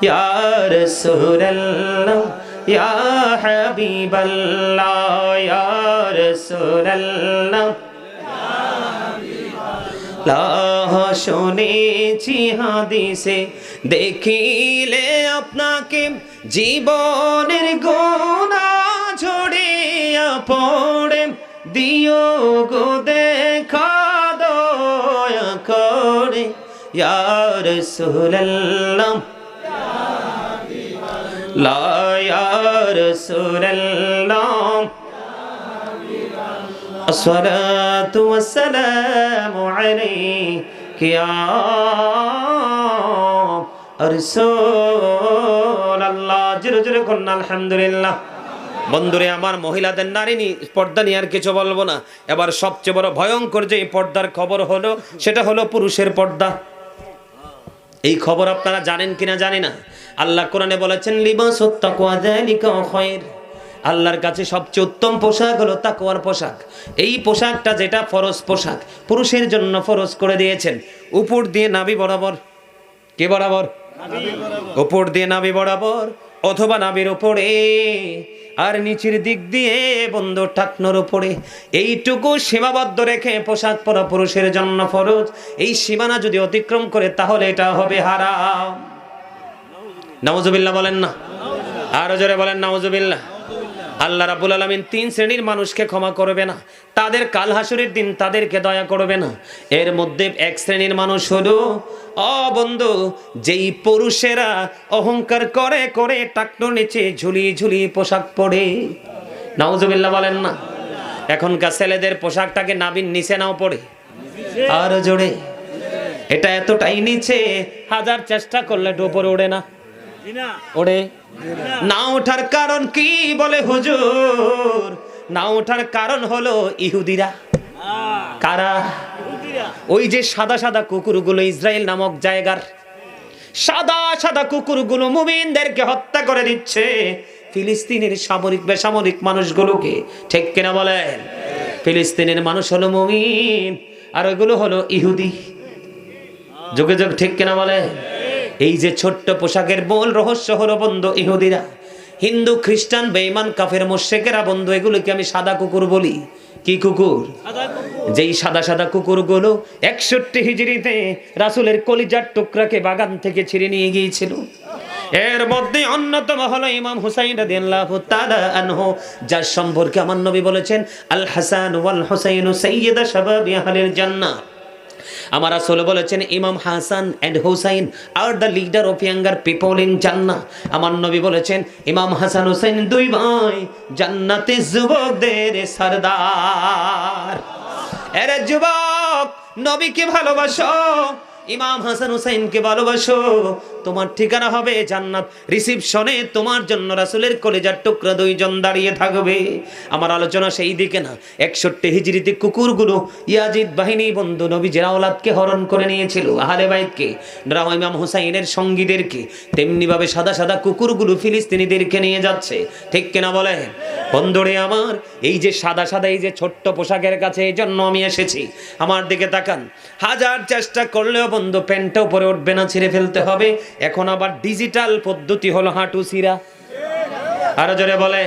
ইয়া রাসূলুল্লাহ ইয়া হাবিবাল্লাহ ইয়া রাসূলুল্লাহ লাহ শুনেছি হাদিসে দেখিলে আপনাকে জীবনের গোনা ঝরিয়া পড়ে দিও গো দেখা দয়া করে ইয়ার সুল্লাম الصلاة والسلام عليك يا رسول الله জোরে জোরে করুন আলহামদুলিল্লাহ বন্ধুরে আমার মহিলাদের নারী নি পর্দা নিয়ে আর কিছু বলবো না এবার সবচেয়ে বড় ভয়ঙ্কর যে পর্দার খবর হলো সেটা হলো পুরুষের পর্দা এই খবর আপনারা জানেন কিনা জানি না। আল্লাহ কোরআনে বলেছেন লিবাস আল্লাহর কাছে সবচেয়ে উত্তম পোশাক হলো তাকওয়ার পোশাক। এই পোশাকটা যেটা ফরজ পোশাক, পুরুষের জন্য ফরজ করে দিয়েছেন। উপর দিয়ে নাভি বরাবর। কে বরাবর? উপর দিয়ে নাভি বরাবর। অথবা নাভির উপরে। আর নিচের দিক দিয়ে বন্ধ ঠাকনোর উপরে। এইটুকু সীমাবদ্ধ রেখে পোশাক পরা পুরুষের জন্য ফরজ। এই সীমানা যদি অতিক্রম করে, তাহলে এটা হবে হারাম। নাউজুবিল্লাহ বলেন না। আরও জোরে বলেন, নাউজুবিল্লাহ। আল্লাহ রাবুল আলমিন তিন শ্রেণির মানুষকে ক্ষমা করবে না। তাদের কাল হাসুরের দিন তাদেরকে দয়া করবে না। এর মধ্যে এক শ্রেণির মানুষ হলো বন্ধু, যেই পুরুষেরা অহংকার করে করে টাকনোর নিচে ঝুলি ঝুলি পোশাক পরে। নাউজুবিল্লাহ বলেন না। এখনকার ছেলেদের পোশাকটাকে নাবিন নিচে নাও পড়ে আরও জোরে। এটা এতটাই নিচে, হাজার চেষ্টা করলে ডোপরে ওড়ে না। ওড়ে না ওঠার কারণ কি বলে হুজুর? না ওঠার কারণ হলো ইহুদিরা। কারা? ওই যে সাদা সাদা কুকুরগুলো ইসরায়েল নামক জায়গার। সাদা সাদা কুকুরগুলো মুমিনদেরকে হত্যা করে দিচ্ছে। ফিলিস্তিনের সামরিক বেসামরিক মানুষগুলোকে। ঠিক কিনা বলেন? ফিলিস্তিনের মানুষ হলো মুমিন আর ওইগুলো হলো ইহুদি। যোগে যোগ ঠিক কিনা বলে এই যে ছোট্ট পোশাকের মূল রহস্য হলো বন্ধু ইহুদিরা। হিন্দু খ্রিস্টান বেঈমান কাফের মোশেকেরা বন্ধু এগুলোকে আমি সাদা কুকুর বলি। কি কুকুর। যেই সাদা সাদা কুকুরগুলো একষট্টি হিজড়িতে রাসুলের কলিজার টুকরাকে বাগান থেকে ছিঁড়ে নিয়ে গিয়েছিল। এর মধ্যে অন্যতম হলো ইমাম হুসাইন রাদিয়াল্লাহু তাআলা আনহু যার সম্পর্কে আমার নবী বলেছেন আল হাসান ওয়াল হুসাইন সাইয়্যিদা শাবাবি আহলিল জান্নাহ। আমার আসলে বলেছেন, Imam Hasan and Hussain are the leader of younger people in Jannah আমার নবী বলেছেন, ইমাম হাসান, হুসাইন দুই ভাই জান্নাতে যুবকদের সরদার। এর যুবক, নবীকে ভালোবাসো। ইমাম হাসান হুসাইনকে ভালোবাসো। তোমার ঠিকানা হবে জান্নাত। রিসিপশনে তোমার জন্য রাসুলের কলেজার টুকরা দুইজন দাঁড়িয়ে থাকবে। আমার আলোচনা সেই দিকে না। একষট্টি হিজড়িতে কুকুরগুলো ইয়াজিদ বাহিনী বন্ধু নবী জেরাওলাদকে হরণ করে নিয়েছিল। আহলে বাইতকে রাহ ইমাম হুসাইনের সঙ্গীদেরকে তেমনিভাবে সাদা সাদা কুকুরগুলো ফিলিস্তিনিদেরকে নিয়ে যাচ্ছে। ঠিক কিনা বলে বন্ধুরে আমার, এই যে সাদা সাদা, এই যে ছোট্ট পোশাকের কাছে এই জন্য আমি এসেছি। আমার দিকে তাকান। হাজার চেষ্টা করলেও বন্ধু, প্যান্টটা উপরে উঠবে না, ছিঁড়ে ফেলতে হবে। এখন আবার ডিজিটাল পদ্ধতি হলো হাঁটু সিরা আরও জোরে বলে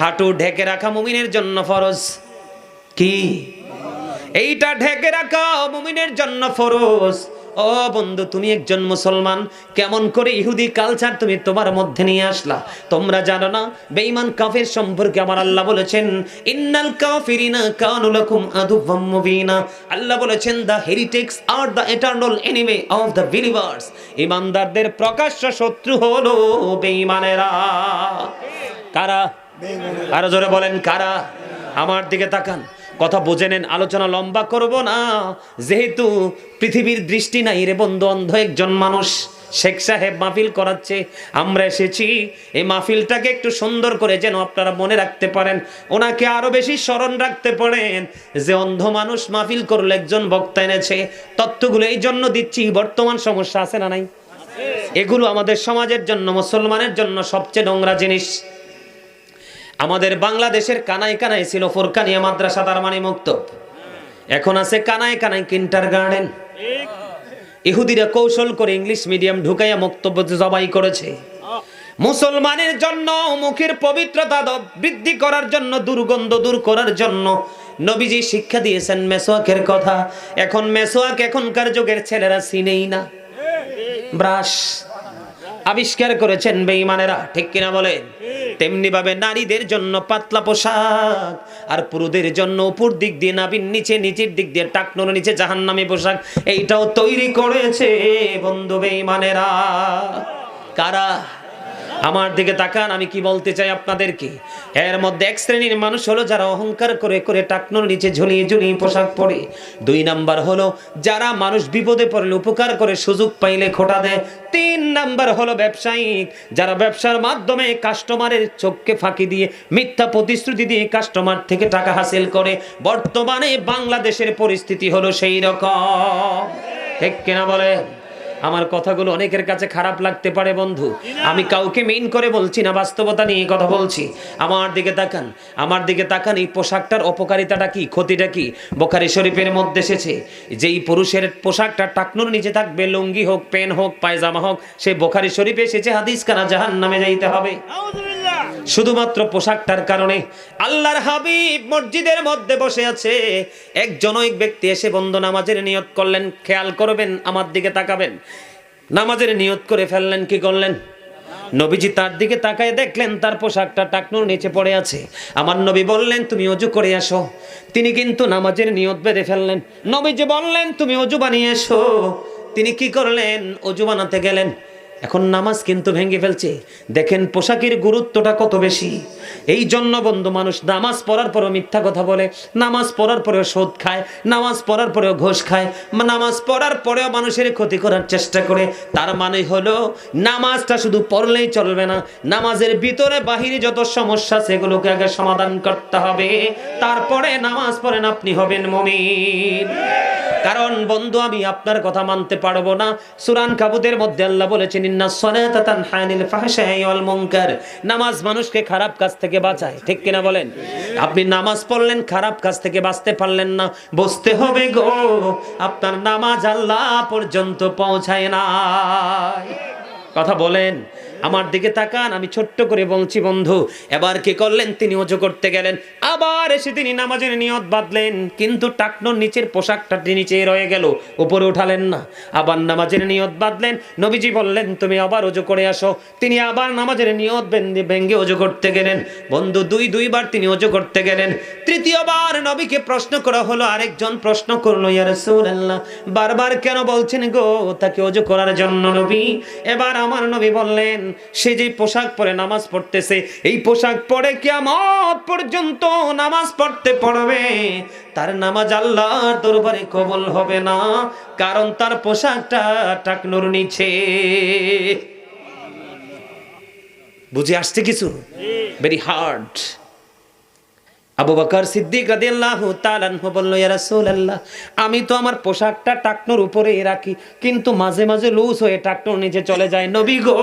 হাঁটু ঢেকে রাখা মুমিনের জন্য ফরজ। কি? এইটা ঢেকে রাখা মুমিনের জন্য ফরজ। ও বন্ধু, তুমি একজন মুসলমান। কেমন করে ইহুদি কালচার তুমি তোমার মধ্যে নিয়ে আসলা? তোমরা জানো না, বেঈমান কাফের সম্পর্কে আমার আল্লাহ বলেছেন, ইন্নাল কাফিরিনা কানু লাকুম আদুওয়াম মুবিনা। আল্লাহ বলেছেন the heretics are the eternal enemy of the believers ইমানদারদের প্রকাশ্য শত্রু হলো বেঈমানেরা। কারা? আরও জোরে বলেন, কারা? আমার দিকে তাকান। কথা বুঝে নেন, আলোচনা লম্বা করব না। যেহেতু পৃথিবীর দৃষ্টি নাই রে বন্ধু, অন্ধ একজন মানুষ, শেখ সাহেব মাহফিল করাচ্ছে, আমরা এসেছি। এই মাহফিলটাকে একটু সুন্দর করে যেন আপনারা মনে রাখতে পারেন, ওনাকে আরও বেশি স্মরণ রাখতে পারেন। যে অন্ধ মানুষ মাহফিল করলে, একজন বক্তা এনেছে, তত্ত্বগুলো এই জন্য দিচ্ছি, বর্তমান সমস্যা আছে না নাই? এগুলো আমাদের সমাজের জন্য, মুসলমানের জন্য সবচেয়ে নোংরা জিনিস। আমাদের বাংলাদেশের কানাই কানাই ছিল ফোরকানিয়া মাদ্রাসা, তার মানে মুক্ত এখন আছে কানাই কানাই কিন্টার গার্ডেন। ইহুদিরা কৌশল করে ইংলিশ মিডিয়াম ঢুকাইয়া বক্তব্য জবাই করেছে। মুসলমানের জন্য, মুখের পবিত্রতা বৃদ্ধি করার জন্য, দুর্গন্ধ দূর করার জন্য নবীজি শিক্ষা দিয়েছেন মেসোয়াকের কথা। এখন মেসোয়াক এখনকার যুগের ছেলেরা চিনেই না। ব্রাশ। আবিষ্কার করেছেন বেঈমানেরা। ঠিক কিনা বলেন? তেমনি ভাবে নারীদের জন্য পাতলা পোশাক আর পুরুষদের জন্য উপর দিক দিয়ে নাবির নিচে নিচের দিক দিয়ে টাকনোর নিচে জাহান্নামী পোশাক এইটাও তৈরি করেছে বন্ধু বেঈমানেরা। কারা? আমার দিকে তাকান, আমি কি বলতে চাই আপনাদেরকে? এর মধ্যে এক শ্রেণির মানুষ হলো যারা অহংকার করে করে টাকনোর নিচে ঝুলিয়ে ঝুলিয়ে পোশাক পরে। দুই নাম্বার হলো যারা মানুষ বিপদে পড়লে উপকার করে সুযোগ পাইলে খোটা দেয়। তিন নাম্বার হলো ব্যবসায়িক যারা ব্যবসার মাধ্যমে কাস্টমারের চোখকে ফাঁকি দিয়ে মিথ্যা প্রতিশ্রুতি দিয়ে কাস্টমার থেকে টাকা হাসিল করে। বর্তমানে বাংলাদেশের পরিস্থিতি হলো সেই রকম। ঠিক কিনা বলে আমার কথাগুলো অনেকের কাছে খারাপ লাগতে পারে, বন্ধু। আমি কাউকে মেইন করে বলছি না, বাস্তবতা নিয়ে কথা বলছি। আমার দিকে তাকান, আমার দিকে তাকান, এই পোশাকটার অপকারিতাটা কি, ক্ষতিটা কি? বোখারি শরীফের মধ্যে এসেছে, যেই পুরুষের পোশাকটা টাকনুর নিচে থাকবে, লুঙ্গি হোক পেন হোক, পায়জামা হোক, সে বোখারি শরীফে এসেছে, হাদিস কানা জাহান নামে যাইতে হবে। শুধুমাত্র পোশাকটার কারণে আল্লাহর হাবিব মসজিদের মধ্যে বসে আছে। একজন এক ব্যক্তি এসে বন্ধ নামাজের নিয়ত করলেন, খেয়াল করবেন, আমার দিকে তাকাবেন। নামাজের নিয়ত করে ফেললেন, কি করলেন? নবীজি তার দিকে তাকায় দেখলেন, তার পোশাকটা টাকনুর নিচে পড়ে আছে। আমার নবী বললেন, তুমি অজু করে আসো তিনি কিন্তু নামাজের নিয়ত বেঁধে ফেললেন। নবীজি বললেন, তুমি অজু বানিয়ে এসো। তিনি কি করলেন? অজু বানাতে গেলেন। এখন নামাজ কিন্তু ভেঙে ফেলছে। দেখেন পোশাকের গুরুত্বটা কত বেশি। এই জন্য বন্ধু মানুষ, নামাজ পড়ার পরেও মিথ্যা কথা বলে, নামাজ পড়ার পরেও সোদ খায়, নামাজ পড়ার পরেও ঘোষ খায় নামাজ পড়ার পরেও মানুষের ক্ষতি করার চেষ্টা করে। তার মানে হলো, নামাজটা শুধু পড়লেই চলবে না, নামাজের ভিতরে বাহিরে যত সমস্যা সেগুলোকে আগে সমাধান করতে হবে। তারপরে নামাজ পড়েন আপনি হবেন মমিন। কারণ বন্ধু, আমি আপনার কথা মানতে পারব না। সুরান কাবুদের মধ্যে আল্লাহ বলেছেন নামাজ মানুষকে খারাপ কাজ থেকে বাঁচায়, ঠিক কিনা বলেন? আপনি নামাজ পড়লেন, খারাপ কাজ থেকে বাঁচতে পারলেন না। বসতে হবে গো, আপনার নামাজ আল্লাহ পর্যন্ত পৌঁছায় না কথা বলেন আমার দিকে তাকান, আমি ছোট্ট করে বলছি, বন্ধু, এবার কি করলেন? তিনি অজু করতে গেলেন। আবার এসে তিনি নামাজের নিয়ত বাঁধলেন, কিন্তু টাকনোর নিচের পোশাকটা নিচে রয়ে গেল, উপরে উঠালেন না। আবার নামাজের নিয়ত বাঁধলেন, নবীজি বললেন, তুমি আবার অজু করে আসো। তিনি আবার নামাজের নিয়ত বেঁধে ভেঙ্গে অজু করতে গেলেন। বন্ধু, দুই, দুইবার তিনি অজু করতে গেলেন। তৃতীয়বার নবীকে প্রশ্ন করা হলো, আরেকজন প্রশ্ন করল ইয়ার রাসূলুল্লাহ, বারবার কেন বলছেন গো তাকে অজু করার জন্য নবী? এবার আমার নবী বললেন সে যে পোশাক পরে নামাজ পড়তেছে, এই পোশাক পরে কিয়ামত পর্যন্ত নামাজ পড়তে পড়বে। তার নামাজ আল্লাহর দরবারে কবল হবে না, কারণ তার পোশাকটা টাকনুর নিচে। বুঝে আসছে কিছু? ভেরি হার্ড আবু বকর সিদ্দিক রাদিয়াল্লাহু তাআলা আনহু বলল, ইয়া রাসূলুল্লাহ, আমি তো আমার পোশাকটা টাকনোর উপরে রাখি, কিন্তু মাঝে মাঝে লুজ হয়ে টাকনোর নিচে চলে যায়। নবী গো,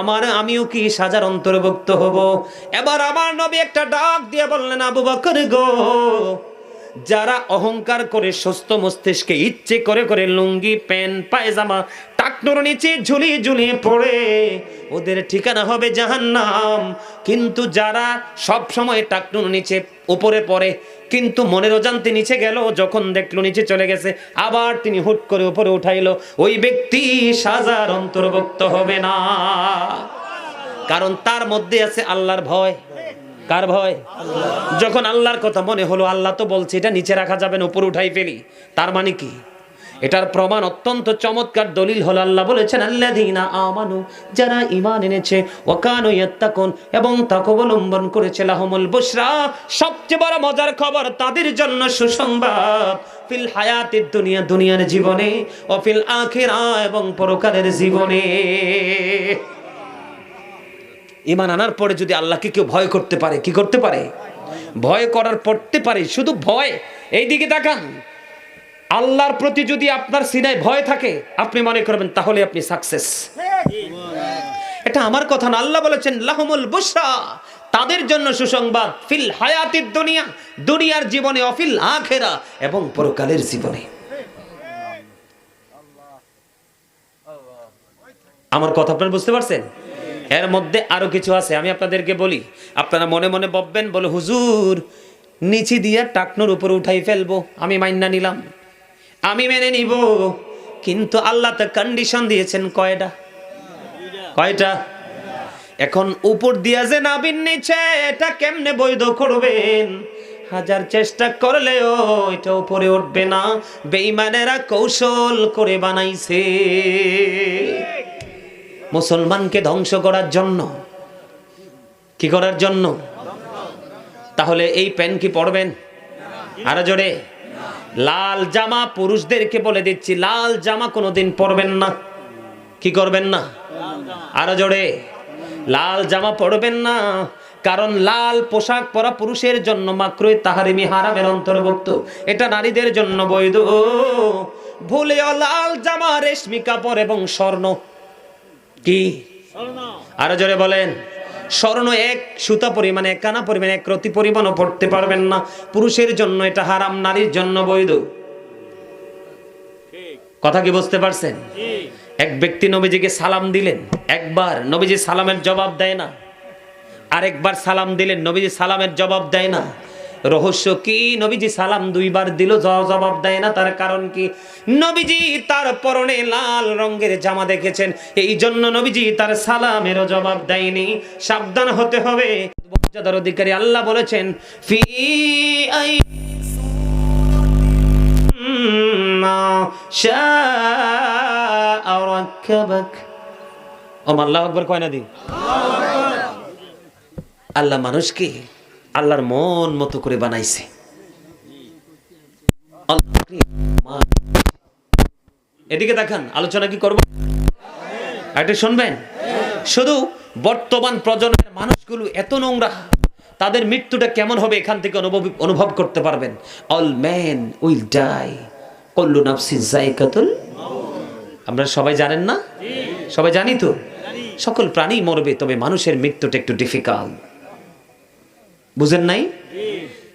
আমার আমিও কি সাজার অন্তর্ভুক্ত হব? এবার আমার নবী একটা ডাক দিয়ে বললেন, আবু বকর গো, যারা অহংকার করে সুস্থ মস্তিষ্কে ইচ্ছে করে করে লুঙ্গি, প্যান্ট, পায়জামা টাকনোর নিচে ঝুলিয়ে ঝুলিয়ে পড়ে। ওদের ঠিকানা হবে জাহান্নাম। কিন্তু যারা সব সময় টাকনুর নিচে উপরে পড়ে, কিন্তু মনের অজান্তে নিচে গেল, যখন দেখল নিচে চলে গেছে, আবার তিনি হুট করে উপরে উঠাইলো। ওই ব্যক্তি সাজার অন্তর্ভুক্ত হবে না। কারণ তার মধ্যে আছে আল্লাহর ভয়। কার ভয়? যখন আল্লাহর কথা মনে হলো, আল্লাহ তো বলছে, এটা নিচে রাখা যাবে না, উপর উঠাই ফেলি। তার মানে কি? এটার প্রমাণ অত্যন্ত চমৎকার দলিল হলো আল্লাহ বলেছেন, আল্লাযীনা আমানু, যারা ইমান এনেছে, ওয়াকানু ইয়াত্তাকুন এবং তাকে অবলম্বন করেছে লাহুমুল বুশরা। সবচেয়ে বড় মজার খবর তাদের জন্য সুসংবাদ, ফিল হায়াতিদ দুনিয়া, দুনিয়ার জীবনে, ও ফিল আখিরা, এবং পরকালের জীবনে। ইমান আনার পরে যদি আল্লাহকে কেউ ভয় করতে পারে, কি করতে পারে? ভয় করার পড়তে পারে, শুধু ভয়। এই দিকে তাকান। আল্লাহর প্রতি যদি আপনার সিনায় ভয় থাকে, আপনি মনে করবেন, তাহলে আপনি সাকসেস এটা আমার কথা না, আল্লাহ বলেছেন, লাহমুল বুশরা। তাদের জন্য সুসংবাদ, ফিল হায়াতির দুনিয়া। দুনিয়ার জীবনে, অফিল আখেরা। এবং পরকালের জীবনে। আমার কথা আপনারা বুঝতে পারছেন? এর মধ্যে আরও কিছু আছে, আমি আপনাদেরকে বলি। আপনারা মনে মনে বলবেন বলে, হুজুর, নিচে দিয়ে টাকনোর উপরে উঠাই ফেলব, আমি মাইনা নিলাম। আমি মেনে নিব। কিন্তু আল্লাহ তো কন্ডিশন দিয়েছেন কয়টা? কয়টা? এখন উপর দিয়া যে নাবিন নিচে, এটা কেমনে বৈধ করবেন? হাজার চেষ্টা করলেও এটা উপরে উঠবে না। বেঈমানেরা কৌশল করে বানাইছে। মুসলমানকে ধ্বংস করার জন্য। কি করার জন্য? তাহলে এই প্যান কি পড়বেন? আরও জোরে। লাল জামা পুরুষদেরকে বলে দিচ্ছি, লাল জামা কোনোদিন পরবেন না। কি করবেন না? আরও জোরে। লাল জামা পরবেন না, কারণ লাল পোশাক পরা পুরুষের জন্য মাত্রই তাহারিমি হারামের অন্তর্ভুক্ত। এটা নারীদের জন্য বৈধ। ভুলেও লাল জামা, রেশমি কাপড় এবং স্বর্ণ। কি? আরও জোরে বলেন। স্বর্ণ এক, সুতা পরিমাণে এক, কানা পরিমাণে এক, রতি পরিমাণও পড়তে পারবেন না। পুরুষের জন্য এটা হারাম, নারীর জন্য বৈধ। কথা কি বুঝতে পারছেন? এক ব্যক্তি নবীজিকে সালাম দিলেন, একবার নবীজি সালামের জবাব দেয় না। আরেকবার সালাম দিলেন, নবীজি সালামের জবাব দেয় না। রহস্য কি? নবীজি সালাম দুইবার দিল, জবাব দেয় না। তার কারণ কি? নবীজি তার পরনে লাল রঙের জামা দেখেছেন। এই জন্য নবীজি তার সালামেরও জবাব দেয়নি। সাবধান হতে হবে। মর্যাদার অধিকারী আল্লাহ বলেছেন, ফি আই আল্লাহ আকবর, কয় আল্লাহ মানুষকে আল্লাহর মন মতো করে বানাইছে। এদিকে দেখান, আলোচনা কি করব? একটা শুনবেন? শুধু বর্তমান প্রজন্মের মানুষগুলো এত নোংরা, তাদের মৃত্যুটা কেমন হবে এখান থেকে অনুভব অনুভব করতে পারবেন। অল ম্যান উইল ডাই, কল্লু নাফসি জায়কাতুল আমরা সবাই জানেন না? সবাই জানি তো? সকল প্রাণী মরবে, তবে মানুষের মৃত্যুটা একটু ডিফিকাল্ট বুঝেন নাই?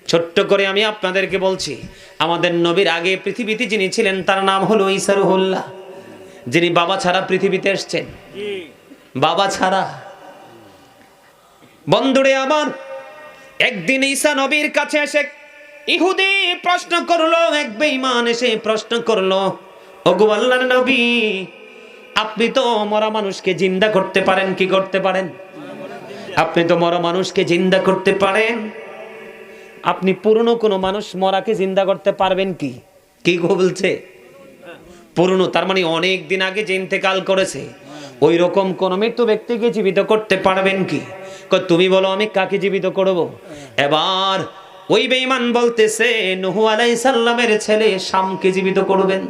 ছোট্ট করে আমি আপনাদেরকে বলছি, আমাদের নবীর আগে পৃথিবীতে যিনি ছিলেন, তার নাম হলো ইসারুহুল্লাহ যিনি বাবা ছাড়া পৃথিবীতে এসছেন। বাবা ছাড়া। বন্ধুরে আমার, একদিন ঈসা নবীর কাছে এসে ইহুদি প্রশ্ন করল, এক বেঈমান এসে প্রশ্ন করল, ওগো আল্লাহর নবী, আপনি তো মরা মানুষকে জিন্দা করতে পারেন, কি করতে পারেন? আপনি তো মরা মানুষকে জিন্দা করতে পারেন। আপনি পুরনো কোনো মানুষ মরাকে জিন্দা করতে পারবেন কি? কি বলছে? পুরনো, তার মানে অনেক দিন আগে যে ইন্তেকাল করেছে। ওই রকম কোন মৃত্যু ব্যক্তিকে জীবিত করতে পারবেন কি? তুমি বলো, আমি কাকে জীবিত করব? এবার ওই বেঈমান বলতেছে, নহু আলাই সাল্লামের ছেলে শামকে জীবিত করবেন।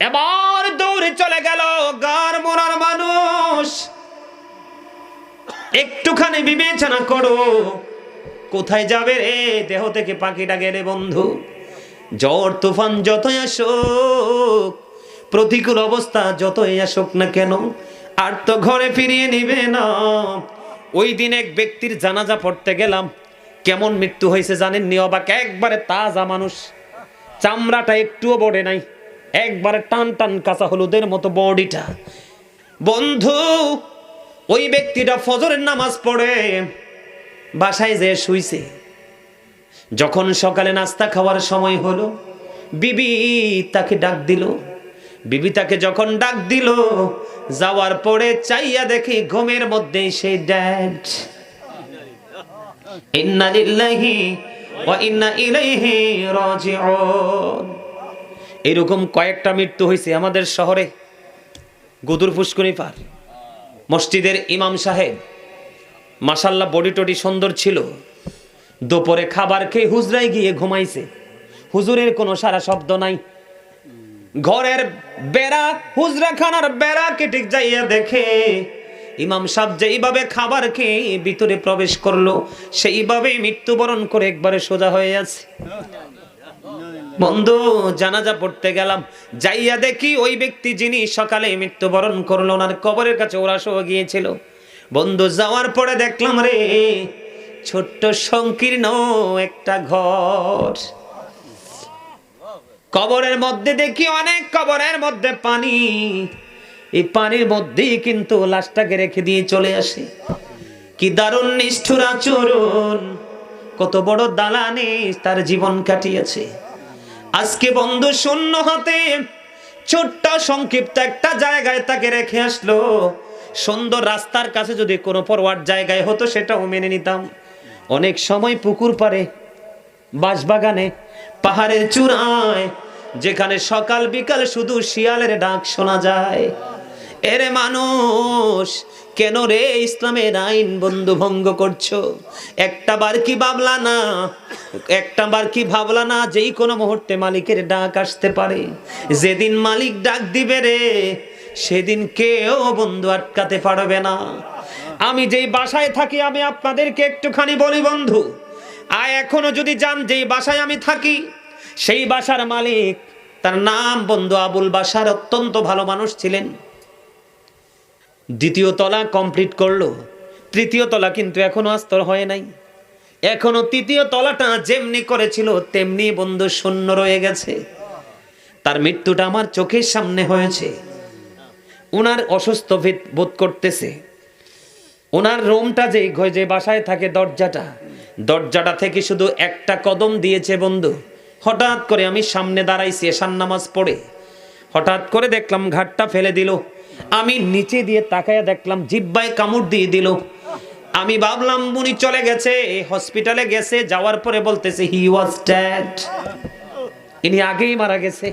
এবার দৌড়ে চলে গেল, গার মোরার মানুষ। একটুখানি বিবেচনা করো। কোথায় যাবে রে দেহ থেকে পাখিটা গেলে বন্ধু? ঝড় তুফান যতই আসুক, প্রতিকূল অবস্থা যতই আসুক না কেন, আর তো ঘরে ফিরিয়ে নিবে না। ওই দিন এক ব্যক্তির জানাজা পড়তে গেলাম। কেমন মৃত্যু হয়েছে জানেন নি অবাক, একবারে তাজা মানুষ। চামড়াটা একটুও বড়ে নাই। একবারে টান টান কাঁচা হলুদের মতো বডিটা। বন্ধু ওই ব্যক্তিটা ফজরের নামাজ পড়ে, বাসায় যেয়ে শুইছে। যখন সকালে নাস্তা খাওয়ার সময় হলো, বিবি তাকে ডাক দিল। বিবি তাকে যখন ডাক দিল, যাওয়ার পরে চাইয়া দেখি ঘুমের মধ্যে সেই ড্যাড এরকম কয়েকটা মৃত্যু হয়েছে আমাদের শহরে। গুদুর ফুসকুনি পার। মসজিদের ইমাম সাহেব মাসাল্লাহ বডি টডি সুন্দর ছিল। দুপুরে খাবার খেয়ে হুজরায় গিয়ে ঘুমাইছে। হুজুরের কোনো সারা শব্দ নাই। ঘরের বেড়া হুজরা খানার বেড়া কেটে যাইয়া দেখে, ইমাম সাহেব যেইভাবে খাবার খেয়ে ভিতরে প্রবেশ করল সেইভাবে মৃত্যুবরণ করে একবারে সোজা হয়ে আছে বন্ধু, জানাজা পড়তে গেলাম। যাইয়া দেখি ওই ব্যক্তি যিনি সকালে মৃত্যুবরণ করল, ওনার কবরের কাছে ওরা সহ গিয়েছিল। বন্ধু, যাওয়ার পরে দেখলাম রে, ছোট্ট সংকীর্ণ একটা ঘর। কবরের মধ্যে দেখি অনেক কবরের মধ্যে পানি। এই পানির মধ্যেই কিন্তু লাশটাকে রেখে দিয়ে চলে আসে। কি দারুণ, নিষ্ঠুর আচরণ। কত বড় দালানে তার জীবন কাটিয়েছে। আজকে বন্ধু শূন্য হাতে। ছোট্ট সংক্ষিপ্ত একটা জায়গায় তাকে রেখে আসলো। সুন্দর রাস্তার কাছে যদি কোনো পরওয়ার জায়গায় হতো, সেটাও মেনে নিতাম। অনেক সময় পুকুর পারে বাঁশবাগানে, পাহাড়ের চূড়ায়, যেখানে সকাল বিকাল শুধু শিয়ালের ডাক শোনা যায়। এরে মানুষ, কেন রে ইসলামের আইন বন্ধু ভঙ্গ করছ? একটা বার কি ভাবলা না? একটা বার কি ভাবলা না যেই কোনো মুহূর্তে মালিকের ডাক আসতে পারে? যেদিন মালিক ডাক দিবে রে, সেদিন কেউ বন্ধু আটকাতে পারবে না। আমি যেই বাসায় থাকি, আমি আপনাদেরকে একটুখানি বলি বন্ধু, আর এখনও যদি যান, যেই বাসায় আমি থাকি, সেই বাসার মালিক, তার নাম বন্ধু আবুল বাসার অত্যন্ত ভালো মানুষ ছিলেন। দ্বিতীয় তলা কমপ্লিট করল। তৃতীয় তলা কিন্তু এখনও আস্তর হয় নাই। এখনও তৃতীয় তলাটা যেমনি করেছিল, তেমনি বন্ধু শূন্য রয়ে গেছে। তার মৃত্যুটা আমার চোখের সামনে হয়েছে। ওনার অসুস্থ বোধ করতেছে। ওনার রুমটা যে যে বাসায় থাকে দরজাটা দরজাটা থেকে শুধু একটা কদম দিয়েছে বন্ধু। হঠাৎ করে আমি সামনে দাঁড়াইছি এশান নামাজ পড়ে। হঠাৎ করে দেখলাম ঘাটটা ফেলে দিল। আমি নিচে দিয়ে তাকায়া দেখলাম, জিব্বায় কামড় দিয়ে দিল। আমি ভাবলাম, উনি চলে গেছে হসপিটালে গেছে, যাওয়ার পরে বলতেছে হি ওয়াজ ড্যাড ইনি আগেই মারা গেছে।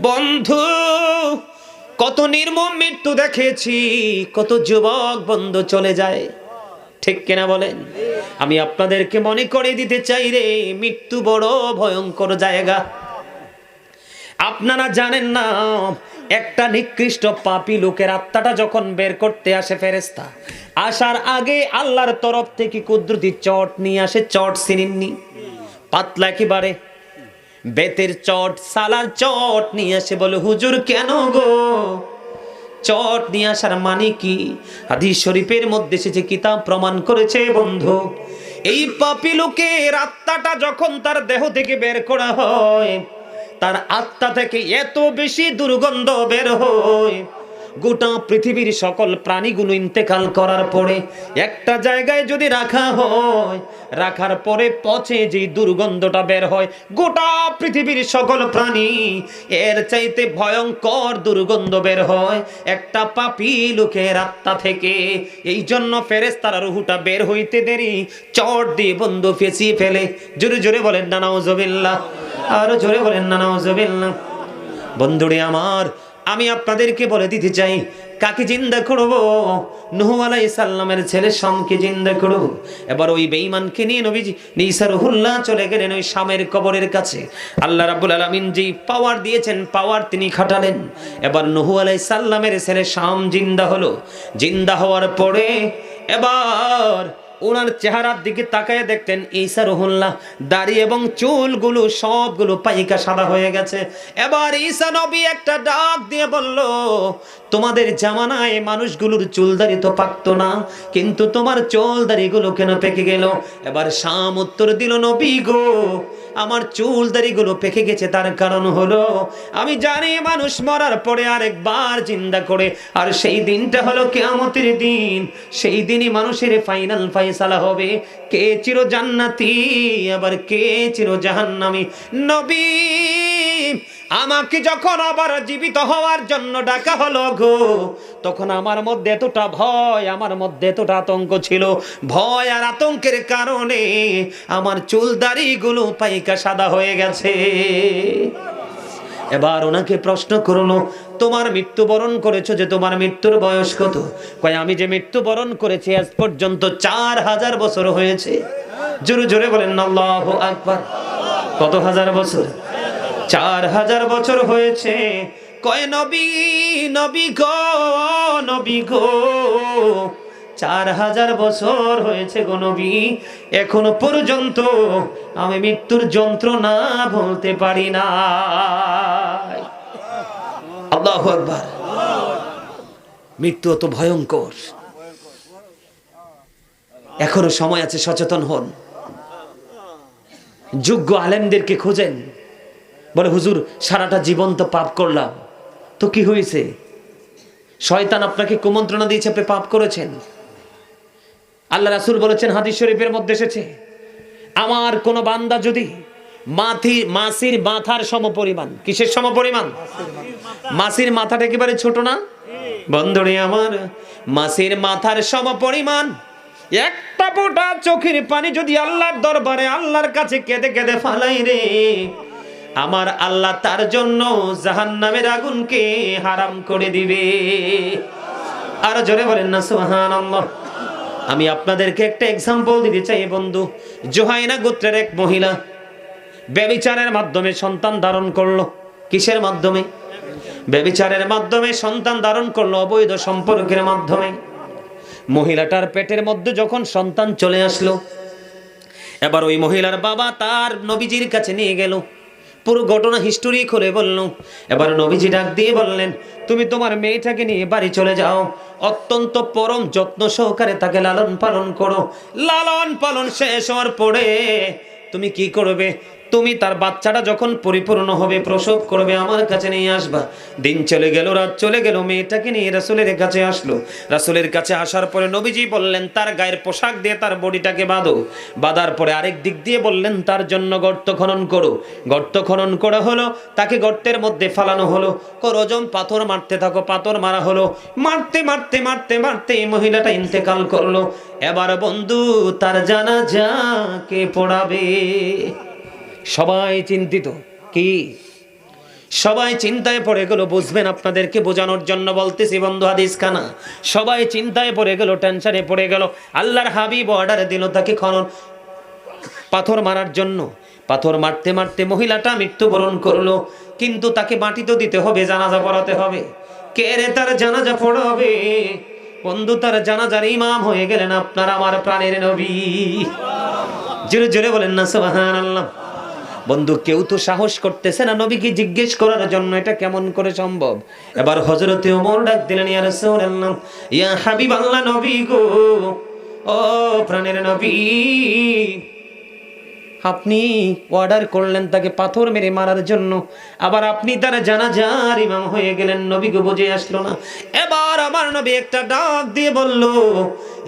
বন্ধু, কত নির্মম মৃত্যু দেখেছি, কত যুবক বন্ধু চলে যায়। ঠিক কিনা বলেন? আমি আপনাদেরকে মনে করে দিতে চাই রে, মৃত্যু বড় ভয়ঙ্কর জায়গা। আপনারা জানেন না একটা নিকৃষ্ট পাপী লোকের আত্মাটা যখন বের করতে আসে ফেরেস্তা আসার আগে আল্লাহর তরফ থেকে কুদরতি চট নিয়ে আসে, চট সিনিননি পাতলা একেবারে। বেতের চট, সালার চট নিয়ে আসে বলে, হুজুর, কেন গো? চট নিয়ে আসার মানে কি? হাদিস শরীফের মধ্যে সে যে কিতাব প্রমাণ করেছে, বন্ধু। এই পাপি লোকের আত্মাটা যখন তার দেহ থেকে বের করা হয় তার আত্মা থেকে এত বেশি দুর্গন্ধ বের হয়। গোটা পৃথিবীর সকল প্রাণীগুলো ইন্তেকাল করার পরে একটা জায়গায় যদি রাখা হয়, রাখার পরে পচে যে দুর্গন্ধটা বের হয়, গোটা পৃথিবীর সকল প্রাণী এর চাইতে ভয়ঙ্কর দুর্গন্ধ বের হয়। একটা পাপি লোকের আত্মা থেকে এই জন্য ফেরেস তারা রুহুটা বের হইতে দেরি, চট দিয়ে বন্ধু ফেঁচিয়ে ফেলে। জোরে জোরে বলেন, না নাউজবিল্লাহ আরও জোরে বলেন, না নাউজবিল্লাহ বন্ধুরে আমার আমি আপনাদেরকে বলে দিতে চাই, কাকে জিন্দা করব? নুহু আলাই সাল্লামের ছেলে শামকে জিন্দা করব এবার ওই বেঈমানকে নিয়ে নবীজি নিসারুল্লাহ চলে গেলেন ওই শামের কবরের কাছে। আল্লাহ রাব্বুল আলামিন যেই পাওয়ার দিয়েছেন, পাওয়ার তিনি খাটালেন। এবার নুহু আলাই সাল্লামের ছেলে শাম জিন্দা হলো। জিন্দা হওয়ার পরে এবার ওনার চেহারার দিকে তাকায় দেখতেন ঈসা রহুল্লাহ দাড়ি এবং চুলগুলো, সবগুলো পাইকা সাদা হয়ে গেছে। এবার ঈসা নবী একটা ডাক দিয়ে বলল, তোমাদের জামানায় মানুষগুলোর চুলদারি তো পাকতো না, কিন্তু তোমার চুলদারিগুলো কেন পেকে গেল? এবার শাম উত্তর দিল, নবী গো আমার চুল দাড়িগুলো পেকে গেছে, তার কারণ হলো, আমি জানি মানুষ মরার পরে আরেকবার চিন্তা করে, আর সেই দিনটা হলো কেয়ামতের দিন। সেই দিনই মানুষের ফাইনাল ফাইসালা হবে। কে চির জান্নাতি আবার কে চির জাহান্নামি নবী! আমাকে যখন আবার জীবিত হওয়ার জন্য ডাকা হলো গো, তখন আমার মধ্যে এতটা ভয়, আমার মধ্যে এতটা আতঙ্ক ছিল। ভয় আর আতঙ্কের কারণে আমার চুলদারিগুলো পাইকা সাদা হয়ে গেছে। এবার ওনাকে প্রশ্ন করল, তোমার মৃত্যুবরণ করেছ যে তোমার মৃত্যুর বয়স কত? কয়, আমি যে মৃত্যুবরণ করেছি আজ পর্যন্ত চার হাজার বছর হয়েছে। জোরে জোরে বলেন, আল্লাহ আকবার। কত হাজার বছর? চার হাজার বছর হয়েছে। কয় নবী নবী গো নবী গো। চার হাজার বছর হয়েছে গো নবী, এখনও পর্যন্ত আমি মৃত্যুর যন্ত্রণা বলতে পারি না। আল্লাহ আকবার। মৃত্যু অত ভয়ঙ্কর। এখনও সময় আছে সচেতন হন। যোগ্য আলেমদেরকে খোঁজেন। বলে, হুজুর, সারাটা জীবন তো পাপ করলাম। তো কি হয়েছে? শয়তান আপনাকে কুমন্ত্রণা দিয়েছে, আপনি পাপ করেছেন। আল্লাহ রাসূল বলেছেন, হাদিস শরীফের মধ্যে এসেছে, আমার কোন বান্দা যদি মাথি, মাসির মাথার সমপরিমাণ কিসের সমপরিমাণ? মাসির মাথাটা একেবারে ছোট না? বন্ধুরে আমার, মাসির মাথার সমপরিমাণ। একটা ফোঁটা চোখের পানি যদি আল্লাহর দরবারে আল্লাহর কাছে কেঁদে কেঁদে ফালাই রে আমার আল্লাহ তার জন্য জাহান্নামের আগুনকে হারাম করে দিবে। আর জোরে বলেন না, সুবহানাল্লাহ। আমি আপনাদেরকে একটা এক্সাম্পল দিতে চাই বন্ধু। জোহাইনা গোত্রের এক মহিলা ব্যবিচারের মাধ্যমে সন্তান ধারণ করল। কিসের মাধ্যমে? ব্যবিচারের মাধ্যমে সন্তান ধারণ করল অবৈধ সম্পর্কের মাধ্যমে। মহিলাটার পেটের মধ্যে যখন সন্তান চলে আসলো, এবার ওই মহিলার বাবা তার নবীজির কাছে নিয়ে গেল। পুরো ঘটনা হিস্টোরি করে বলল। এবার নবীজি ডাক দিয়ে বললেন, তুমি তোমার মেয়েটাকে নিয়ে বাড়ি চলে যাও। অত্যন্ত পরম যত্ন সহকারে তাকে লালন পালন করো। লালন পালন শেষ হওয়ার পরে তুমি কি করবে? তুমি তার বাচ্চাটা যখন পরিপূর্ণ হবে, প্রসব করবে, আমার কাছে নিয়ে আসবা। দিন চলে গেল, রাত চলে গেল, মেয়েটাকে নিয়ে রাসুলের কাছে আসলো। রাসুলের কাছে আসার পরে নবীজি বললেন, তার গায়ের পোশাক দিয়ে তার বডিটাকে বাঁধো। বাঁধার পরে আরেক দিক দিয়ে বললেন, তার জন্য গর্ত খনন করো। গর্ত খনন করা হলো, তাকে গর্তের মধ্যে ফালানো হলো। করজম পাথর মারতে থাকো, পাথর মারা হলো। মারতে মারতে মারতে মারতে এই মহিলাটা ইন্তেকাল করল। এবার বন্ধু, তার জানা যা কে পড়াবে? সবাই চিন্তিত। কি? সবাই চিন্তায় পড়ে গেল, বুঝবেন আপনাদেরকে বোঝানোর জন্য বলতেছি, বন্ধু হাদিস খানা সবাই চিন্তায় পড়ে গেল, টেনশনে পড়ে গেল। আল্লাহর হাবিব অর্ডার দিল তাকে খনন, পাথর মারার জন্য। পাথর মারতে মারতে মহিলাটা মৃত্যুবরণ করল, কিন্তু তাকে মাটি তো দিতে হবে, জানাজা পড়াতে হবে। কে রে তার জানাজা পড়াবে? বন্ধু, তার জানাজার ইমাম হয়ে গেলেন আপনার আমার প্রাণের নবী। জোরে জোরে বলেন না সুবহান আল্লাহ বন্ধু, কেউ তো সাহস করতেছে না নবীকে জিজ্ঞেস করার জন্য, এটা কেমন করে সম্ভব? এবার হজরতে ওমর ডাক দিলেন, ইয়া রাসূলুল্লাহ, ইয়া হাবিব আল্লাহ নবী গো, ও প্রাণের নবী আপনি অর্ডার করলেন তাকে পাথর মেরে মারার জন্য। আবার আপনি তার জানাজার ইমাম হয়ে গেলেন, নবীকে বুঝে আসলো না। এবার আমার নবী একটা ডাক দিয়ে বলল,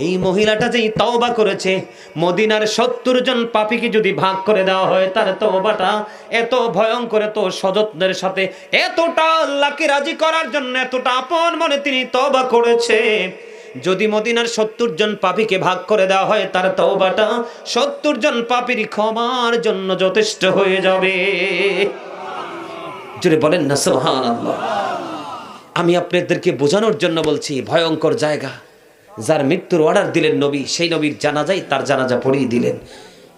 এই মহিলাটা যেই তওবা করেছে, মদিনার সত্তর জন পাপীকে যদি ভাগ করে দেওয়া হয়, তার তওবাটা এত ভয়ঙ্কর, এত সযত্নের সাথে, এতটা আল্লাহকে রাজি করার জন্য, এতটা আপন মনে তিনি তওবা করেছে। যদি মদিনার সত্তর জন পাপীকে ভাগ করে দেওয়া হয়, তার তওবাটা সত্তর জন পাপীর ক্ষমার জন্য যথেষ্ট হয়ে যাবে। জোরে বলেন না, সুবহানাল্লাহ। আমি আপনাদেরকে বোঝানোর জন্য বলছি, ভয়ঙ্কর জায়গা। যার মৃত্যুর অর্ডার দিলেন নবী, সেই নবীর জানাজাই তার জানাজা পড়িয়ে দিলেন।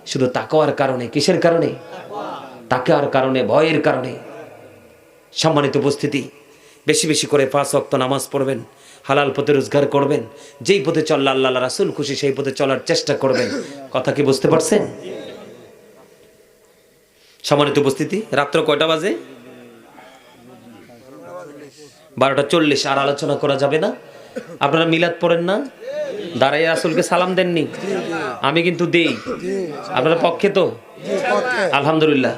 শুধু তাকওয়ার কারণে, কিসের কারণে? তাকার কারণে, ভয়ের কারণে। সম্মানিত উপস্থিতি, বেশি বেশি করে পাঁচ অক্ত নামাজ পড়বেন। হালাল পথে রোজগার করবেন যেই পথে চললে আল্লাহ রাসুল খুশি সেই পথে চলার চেষ্টা করবেন। কথা কি বুঝতে পারছেন? সম্মানিত উপস্থিতি রাত্র কয়টা বাজে? বারোটা চল্লিশ আর আলোচনা করা যাবে না। আপনারা মিলাদ পড়েন না? দাঁড়াই রাসুলকে সালাম দেননি? আমি কিন্তু দেই। আপনারা পক্ষে তো? আলহামদুলিল্লাহ।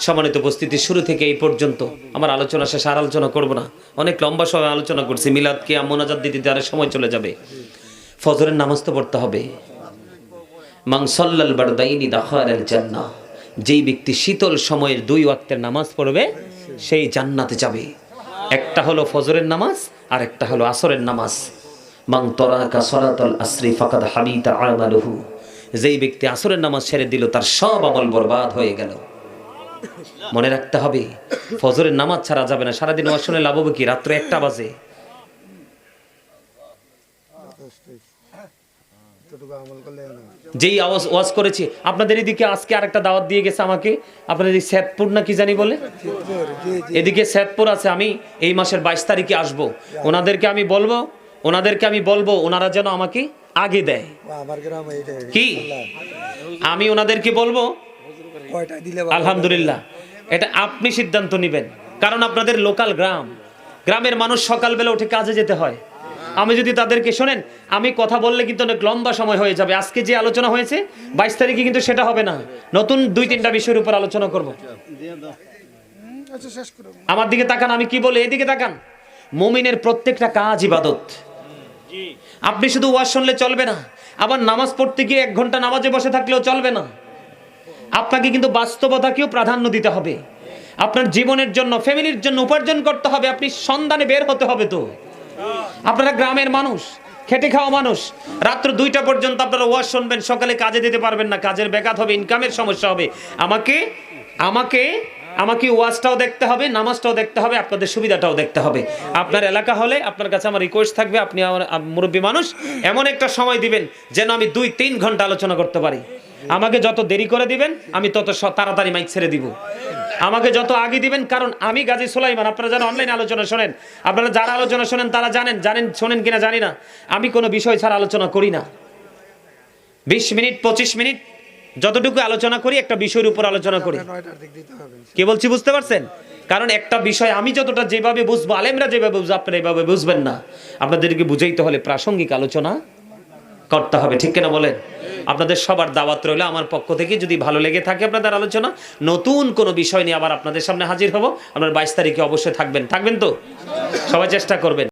সম্মানিত উপস্থিতি, শুরু থেকে এই পর্যন্ত আমার আলোচনা শেষ, আর আলোচনা করব না। অনেক লম্বা সময় আলোচনা করছি মিলাদকে মোনাজাত দিতে দিতে সময় চলে যাবে। ফজরের নামাজ তো পড়তে হবে। মাংসল্লাল বারদাইনি জান্নাহ। যেই ব্যক্তি শীতল সময়ের দুই ওয়াক্তের নামাজ পড়বে, সেই জান্নাতে যাবে। একটা হলো ফজরের নামাজ, আর একটা হলো আসরের নামাজ। মাং তরাকা সলাতল আসরি ফাকাদ হাবিতা আমালুহু। যেই ব্যক্তি আসরের নামাজ ছেড়ে দিল, তার সব আমল বরবাদ হয়ে গেল। মনে রাখতে হবে ফজরের নামাজ ছাড়া যাবে না। সারাদিন ওয়াজ শুনে লাভ হবে কি? রাত্র একটা বাজে। যেই আওয়াজ ওয়াজ করেছি আপনাদের এদিকে আজকে আরেকটা দাওয়াত দিয়ে গেছে আমাকে। আপনাদের স্যাদপুর না কি জানি বলে? এদিকে স্যাদপুর আছে আমি এই মাসের বাইশ তারিখে আসব। ওনাদেরকে আমি বলব ওনাদেরকে আমি বলব ওনারা যেন আমাকে আগে দেয়। কি? আমি ওনাদেরকে বলব আলহামদুলিল্লাহ। এটা আপনি সিদ্ধান্ত নেবেন। কারণ আপনাদের লোকাল গ্রাম। গ্রামের মানুষ সকালবেলা উঠে কাজে যেতে হয়। আমি যদি তাদেরকে শোনেন, আমি কথা বললে কিন্তু অনেক লম্বা সময় হয়ে যাবে। আজকে যে আলোচনা হয়েছে, বাইশ তারিখে কিন্তু সেটা হবে না। নতুন দুই তিনটা বিষয়ের উপর আলোচনা করব। আমার দিকে তাকান, আমি কি বলি? এদিকে তাকান। মুমিনের প্রত্যেকটা কাজ ইবাদত। আপনি শুধু ওয়াজ শুনলে চলবে না। আবার নামাজ পড়তে গিয়ে এক ঘণ্টা নামাজে বসে থাকলেও চলবে না। আপনাকে কিন্তু বাস্তবতাকেও প্রাধান্য দিতে হবে। আপনার জীবনের জন্য, ফ্যামিলির জন্য উপার্জন করতে হবে, আপনি সন্ধানে বের হতে হবে তো। আপনারা গ্রামের মানুষ, খেটে খাওয়া মানুষ, রাত্র দুইটা পর্যন্ত আপনারা ওয়াজ শুনবেন, সকালে কাজে দিতে পারবেন না, কাজের ব্যাঘাত হবে ইনকামের সমস্যা হবে। আমাকে আমাকে আমাকে ওয়াজটাও দেখতে হবে, নামাজটাও দেখতে হবে, আপনাদের সুবিধাটাও দেখতে হবে। আপনার এলাকা হলে আপনার কাছে আমার রিকোয়েস্ট থাকবে, আপনি আমার মুরব্বী মানুষ, এমন একটা সময় দিবেন, যেন আমি দুই তিন ঘণ্টা আলোচনা করতে পারি। আমাকে যত দেরি করে দিবেন আমি তত তাড়াতাড়ি মাইক ছেড়ে দিব। আমাকে যত আগে দিবেন কারণ আমি গাজী সুলাইমান আপনারা যারা অনলাইন আলোচনা শোনেন। আপনারা যারা আলোচনা শোনেন তারা জানেন জানেন শোনেন কিনা জানি না। আমি কোনো বিষয় ছাড়া আলোচনা করি না। বিশ মিনিট পঁচিশ মিনিট যতটুকু আলোচনা করি একটা বিষয়ের উপর আলোচনা করি। কি বলছি বুঝতে পারছেন? কারণ একটা বিষয় আমি যতটা যেভাবে বুঝব আলেমরা যেভাবে বুঝব আপনারা এভাবে বুঝবেন না। আপনাদেরকে বুঝাইতে হলে প্রাসঙ্গিক আলোচনা করতে হবে, ঠিক কিনা বলেন? আপনাদের সবার দাওয়াত রইলে আমার পক্ষ থেকে, যদি ভালো লেগে থাকে আপনাদের আলোচনা, নতুন কোনো বিষয় নিয়ে আবার আপনাদের সামনে হাজির হব। আপনার বাইশ তারিখে অবশ্যই থাকবেন থাকবেন তো? সবাই চেষ্টা করবেন।